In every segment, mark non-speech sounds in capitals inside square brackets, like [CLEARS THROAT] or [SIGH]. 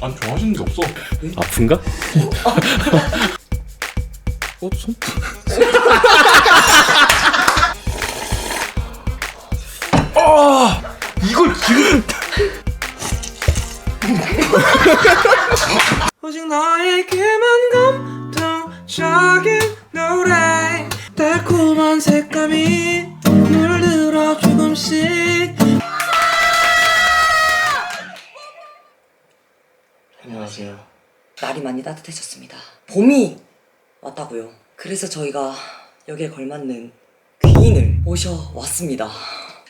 안 좋아하시는 게 없어. 아픈가? 어? [LAUGHS] 손? 안녕하세요 날이 많이 따뜻해졌습니다. 봄이 왔다고요. 그래서 저희가 여기에 걸맞는 귀인을 모셔왔습니다.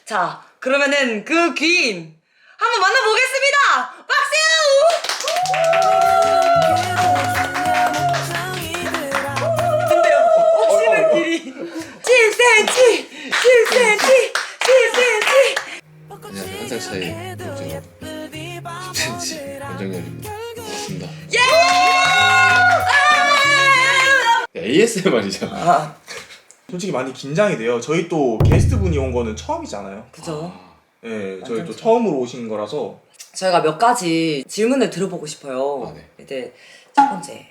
자, 그러면은 그 귀인 한번 만나보겠습니다. 박수! 근데요, 오시는 길이 7cm, 7cm, 7cm. 안녕하세요 한살 차이 목재로 10cm 권정열입니다 반갑습니다 예! ASMR이잖아 아, 솔직히 많이 긴장이 돼요 저희 또 게스트 분이 온 거는 처음이잖아요 그죠? 예, 저희 또 완전 처음으로 오신 거라서 저희가 몇 가지 질문을 들어보고 싶어요. 아, 네. 이제 첫 번째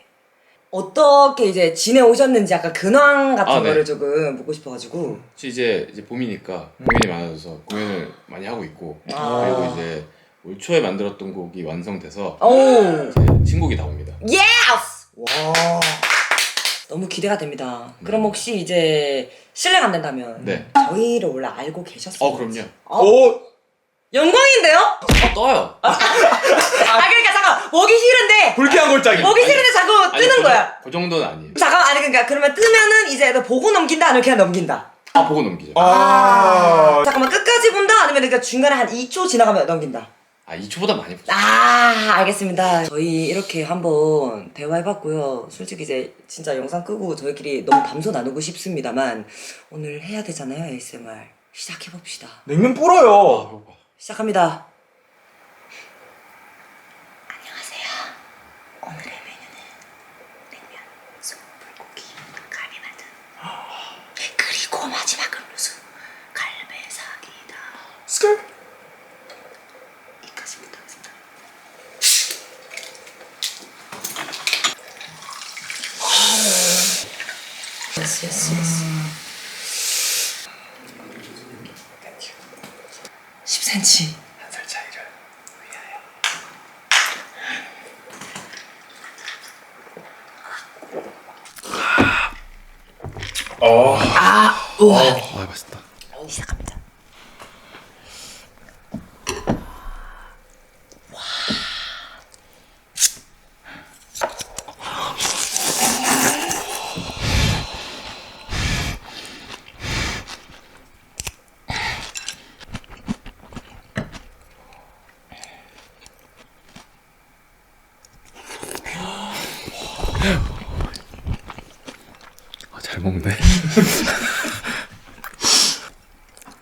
어떻게 이제 지내오셨는지 약간 근황 같은 아, 네. 거를 조금 묻고 싶어가지고 혹시 이제 이제 봄이니까 공연이 많아져서 공연을 많이 하고 있고 아. 그리고 이제 올 초에 만들었던 곡이 완성돼서 오 이제 신곡이 나옵니다 예스 와 너무 기대가 됩니다. 그럼 혹시 이제 실례가 안 된다면 네. 저희를 원래 알고 계셨어요? 어 그럼요 어? 오! 영광인데요? 아 떠요 [LAUGHS] 아 그러니까 잠깐 보기 싫은데 불쾌한 골짜기 보기 싫은데 자꾸 아니, 뜨는 그, 거야. 그 정도는 아니에요 잠깐 아니 그러니까 그러면 뜨면은 이제 너 보고 넘긴다 아니면 그냥 넘긴다. 아 보고 넘기죠 아, 잠깐만 끝까지 본다 아니면 그러니까 중간에 한 2초 지나가면 넘긴다. 아 2초보다 많이 보죠 아 알겠습니다. 저희 이렇게 한번 대화해봤고요. 솔직히 이제 진짜 영상 끄고 저희끼리 너무 담소 나누고 싶습니다만 오늘 해야 되잖아요 ASMR. 시작해봅시다. 냉면 아 불어요 시작합니다. 안녕하세요. 오늘의 메뉴는 냉면, 쑥, 불고기, 갈비만두. 그리고 마지막은 무슨 갈배사기다. 스컬 이까지부터 하겠습니다. 예스 예스 예스. 10cm. 한 살 차이를 위하여 어, 아 맛있다. 시작합니다. 먹네 [LAUGHS]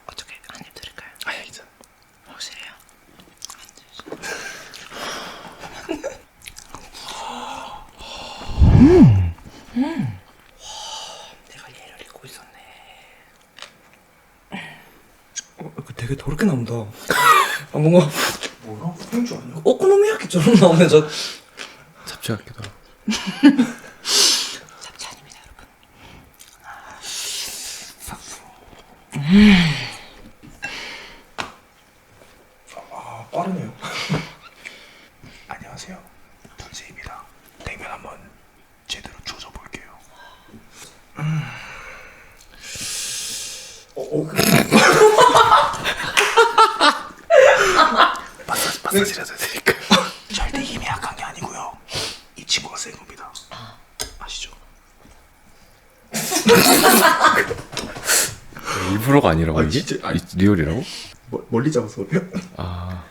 어떻게 한입 드릴까요? 아야 괜찮아 확실해요? 내가 얘를 잊고 있었네. 어, 이거 되게 더럽게 나온다 아 뭔가 뭐야? 후행주 아니야? 오코노미야키처럼 나오네 저. 잡채 같기도 하고 [LAUGHS] 잡채 아닙니다 여러분. 아 빠르네요. [LAUGHS] 안녕하세요. 던세입니다. 냉면 한번 제대로 조져 볼게요. 어, 어. [LAUGHS] 마사지, 마사지라도 해드릴까요? 절대 힘이 약한 게 아니고요 이 친구가 센 겁니다 아시죠? 일부러가 아니라고 아, 이게? 진짜? 아니. 이- 리얼이라고? 멀, 멀리 잡아서 그래요? 아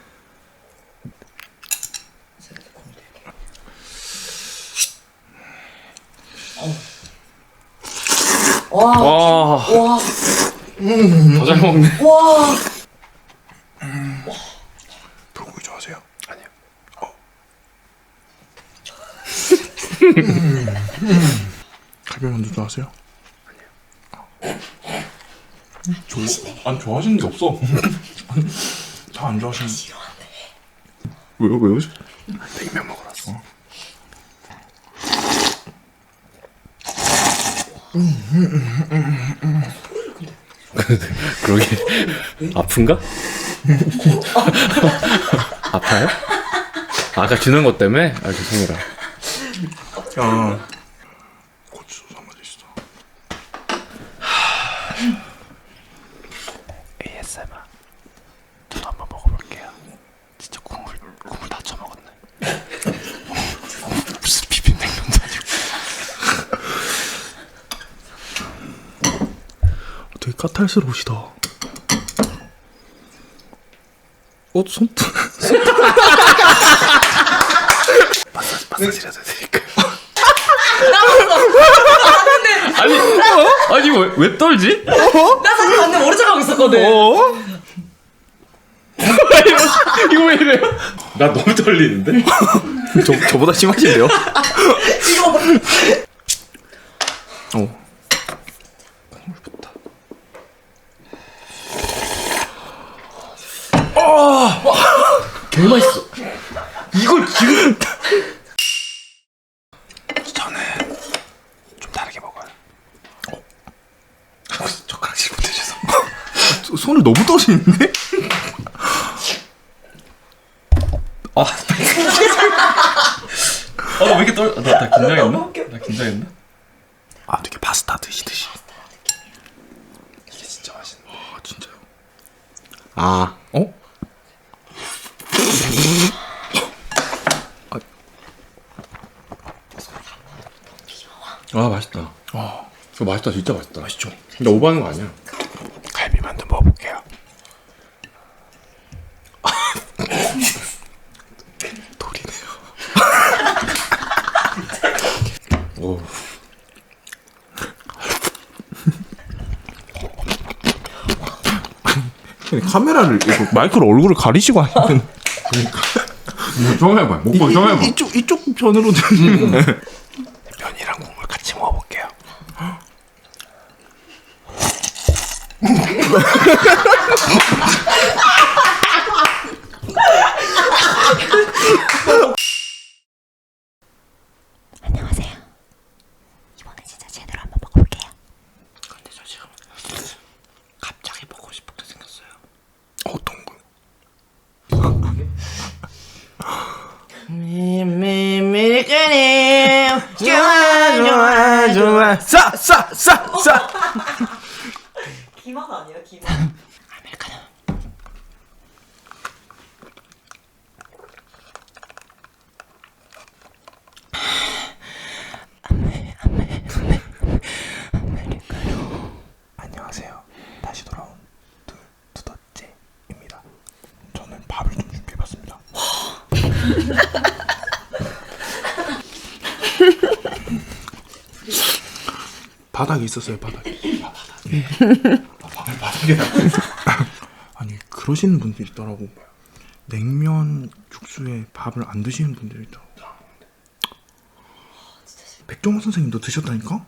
와. 와, 와. 더 잘 먹네. 와. 불고기 좋아하세요? 아니요. [LAUGHS] 갈비만두 좋아하세요? 안 좋아하시는 게 없어. [LAUGHS] 다 안 좋아하시는 왜요 왜요? 냉면 먹으러 왔어. [LAUGHS] 그러게 아픈가? [LAUGHS] 아파요? 아까 주는 것 때문에? 아 죄송해라 어. 고추 소스 한번 있어. ASMR. 저도 한번 먹어볼게요. 진짜 국물 국물 다 처먹었네. 무슨 비빔냉면도 아니고. 되게 까탈스러우시다. 어 손. 마사지 마사지라도 해드릴까요? 아니 어? 아니 왜, 왜 떨지? 나 사실 완전 모른 척하고 있었거든. 어? [LAUGHS] 이거 왜 이래요? 나 너무 떨리는데? 저, 저보다 심하신데요? [LAUGHS] 이거 어. 개 맛있어 이걸 지금 저는 좀 다르게 먹어요. 어? [LAUGHS] 젓가락질 못해줘서. 손을 너무 떠시는데? [LAUGHS] 아, [LAUGHS] 아왜 이렇게 떨? 나, 나 긴장했나? 나 긴장했나? 아, 되게 파스타 드시듯이. 이게 진짜 맛있네. 아, 진짜요? 아 어? 아 맛있다. 어, 이거 맛있다 진짜 맛있다. 맛있죠? 근데 오버하는 거 아니야? 갈비 만두 먹어볼게요. [LAUGHS] 돌이네요. [LAUGHS] 오. [LAUGHS] 카메라를 이거 마이크로 얼굴을 가리시고 하 시면 이거 좀 해봐. 먹방 좀 해봐. 이쪽 이쪽 편으로 드시는 면이랑 국물 같이 먹어볼게요. [LAUGHS] 이번에 진짜 제대로 한번 먹어볼게요. 근데 저 지금 갑자기 먹고 싶은 게 생겼어요. 어떤 거? 미미미미끄림 좋아 좋아. 싸싸싸싸 [LAUGHS] 기맛 아니야 기맛. 아메리카노 안녕하세요. 다시 돌아온 둘 두더째입니다. 저는 밥을 좀 준비해봤습니다. 바닥에 있었어요 바닥에. 아, 바닥에. [LAUGHS] 아니 그러시는 분들이 있더라고. 냉면 죽수에 밥을 안 드시는 분들이 있더라고. 백종원 선생님도 드셨다니까?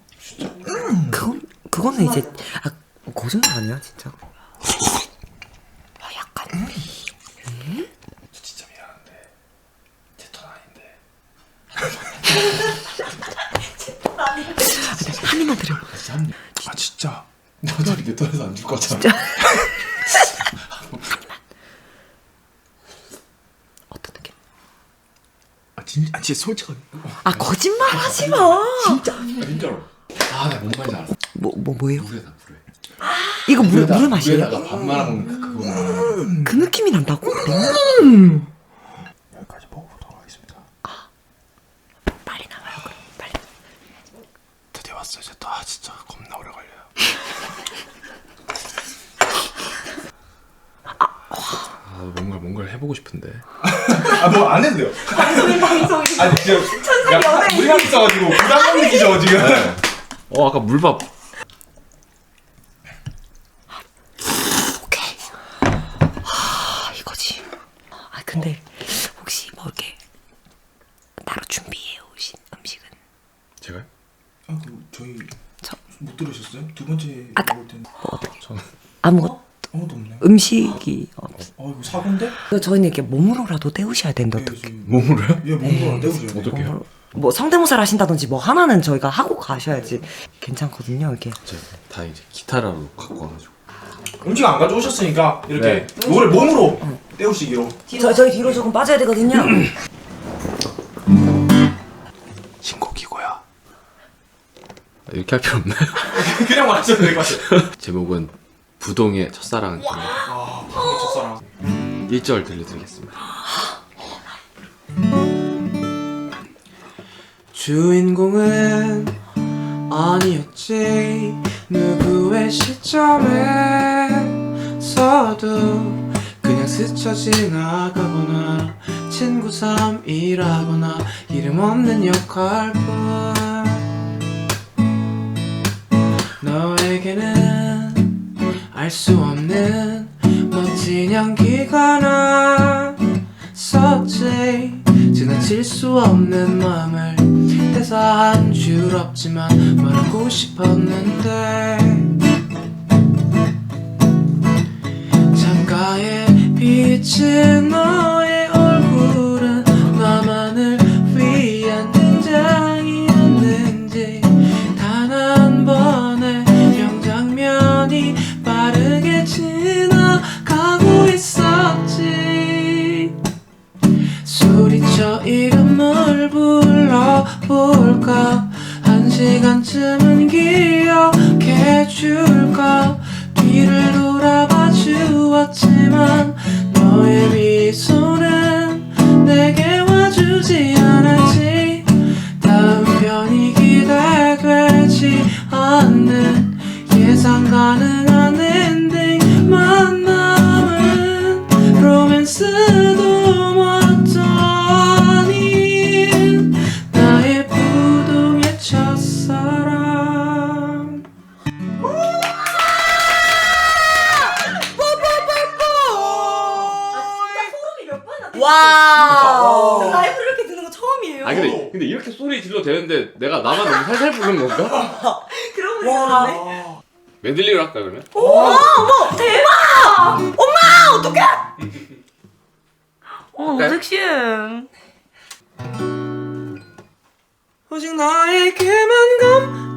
그건 그거는 이제 아 거짓말 아니야 진짜. 저 진짜 미안한데 제 ton 아닌데. [LAUGHS] 한 입만 드려. 아 진짜. 너도 내 털에서 안줄 거잖아. [LAUGHS] 어떤 느낌? 아 진짜 아 진짜 솔직하게. 아 거짓말 하지 마. 진짜로. 아나 뭔 말인지 알았어. 뭐뭐 뭐 예요? 물에다 물에. 이거 물 물의 맛이에요? 물에다가 밥 말아 먹는 그 그거. 그 느낌이 난다고? 여기까지 먹어보도록 하겠습니다. 빨리 나와요 그럼 빨리. 드디어 왔어요. 이제 또 아, 진짜 겁나 오래 걸려요. 아 뭔가 뭔가를 해보고 싶은데. 아뭐 안 했네요. 방송이 방송이. 아니 지금 약간 우리만 있어가지고 부담감 느끼죠 지금. 어 아까 물밥. 오케이. 아 이거지. 아 근데 혹시 뭐 이렇게 따로 준비해 오신 음식은? 제가요? 아 그 저희 저- 못 들으셨어요? 두 번째 아까- 먹을 때는 저는 아무것 아무도 없네. 음식이 없. 아 이거 사고인데? 저희는 이렇게 몸으로라도 때우셔야 된다 네, 어떻게? 몸으로요? 얘 몸으로 안 떼우세요. 어떡해요? 뭐 성대모사를 하신다든지 뭐 하나는 저희가 하고 가셔야지 괜찮거든요 이게 제다 이제 기타라로 갖고 와가지고 음식 안 가져오셨으니까 이렇게 네. 이거를 몸으로 떼우시기로. 저, 저희 뒤로 조금 빠져야 되거든요 [CLEARS THROAT] 신곡이고요. 이렇게 할 필요 없나요? [LAUGHS] 그냥 말하셔도 될 것 같아요. [LAUGHS] 제목은 부동의 첫사랑입니다. 아, 방금 첫사랑. 1절 들려드리겠습니다. [GASPS] 주인공은 아니었지 누구의 시점에 서도 그냥 스쳐 지나가거나 친구 삼이라거나 이름 없는 역할뿐. 너에게는 알 수 없는 멋진 향기가 났었지 지나칠 수 없는 마음을 대사 한 줄 없지만 말하고 싶었는데 비친 너의 얼굴은 나만을 위한 등장이었는지 단 한 번의 명장면이 빠르게 지나가고 있었지. 소리쳐 이름을 불러볼까? 한 시간쯤은 기억해줄까? 뒤를 돌아봐 주었지만 너의 미소는 내게 와주지 않았지. 다음 편이 기대되지 않는 예상 가능 근데 이렇게 소리 질러 되는데 내가 나만 너무 살살 부른 건가? 그러고 아, 메들리로 할까 그러면? [LAUGHS] 어 네. 섹시해. 오직 너에게만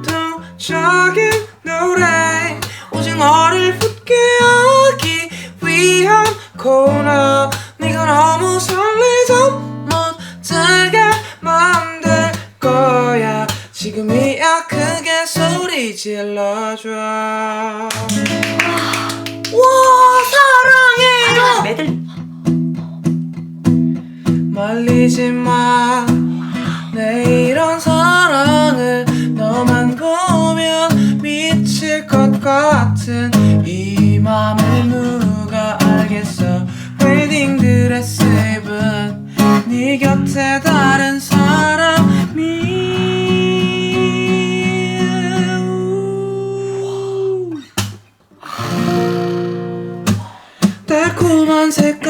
감동적인 노래. 오직 너를 붙게 하기 위한 코너 질러줘. 와 사랑해요 매들. 말리지 마. 내 이런 사랑을 너만 보면 미칠 것 같은 이맘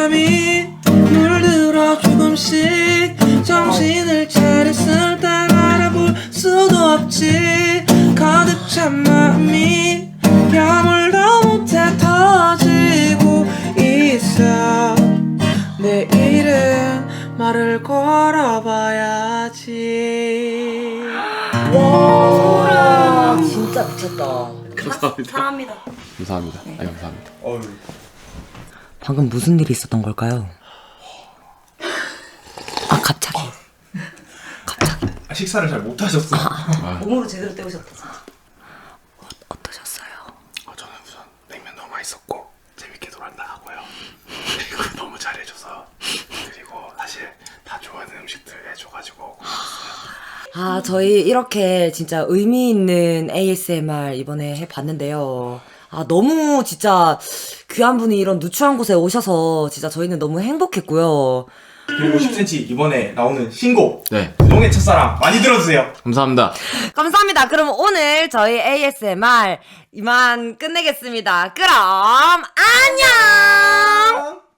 색감이 물들어 조금씩 정신을 차렸을 때 알아볼 수도 없지. 가득 찬 마음이 야물다 못해 터지고 있어. 내일은 말을 걸어봐야지. 와 진짜 미쳤다. 감사합니다. 사랑합니다. 감사합니다. 아 감사합니다. 어휴. 방금 무슨 일이 있었던 걸까요? 아 갑자기 갑자기 아, 식사를 잘 못하셨어. 몸으로 제대로 때우셨다 진짜 어떠셨어요? 어, 저는 우선 냉면 너무 맛있었고 재밌게 놀았다 하고요. 그리고 [LAUGHS] 너무 잘해줘서 그리고 사실 다 좋아하는 음식들 해줘가지고 아, 저희 이렇게 진짜 의미 있는 ASMR 이번에 해봤는데요. 아, 너무 진짜 귀한 분이 이런 누추한 곳에 오셔서 진짜 저희는 너무 행복했고요. 그리고 10cm 이번에 나오는 신곡 네 부동의 첫사랑 많이 들어주세요. 감사합니다 감사합니다. 그럼 오늘 저희 ASMR 이만 끝내겠습니다. 그럼 안녕!